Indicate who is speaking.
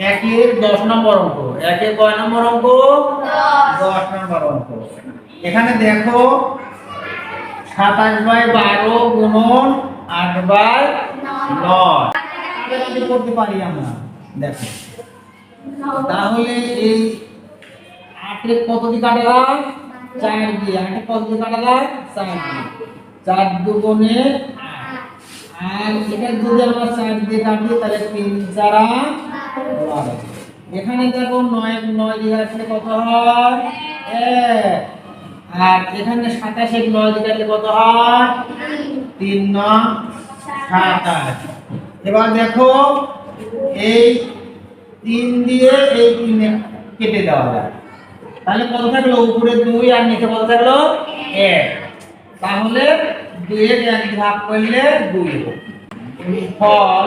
Speaker 1: একের দশ নম্বর অঙ্ক। একের কয় নম্বর অঙ্ক? দশ। নম্বর অঙ্ক। এখানে দেখো সাতাশ বাই বারো গুণন আট বাই নয়। করতে পারি আমরা। দেখো। তাহলে এই আটে কত দিয়ে কাটা যায়? চার দিয়ে। আটে কত দিয়ে কাটা যায়? চার দিয়ে। চার দুগুণে। আর এটা যদি আমরা চার দিয়ে কাটি তাহলে তিন চারা এখানে দেখো নয় নয় দিয়ে কাটলে কত হয়? এক। আর এখানে সাতাশে নয় দিয়ে কাটলে কত হয়? তিন নয় সাতাশ এবার দেখো, এই তিন দিয়ে এই তিনে কেটে দেওয়া যায়। তাহলে কত থাকল? উপরে দুই আর নিচে কত থাকল? এক। তাহলে এক এক ভাগ করলে দুই। ফল।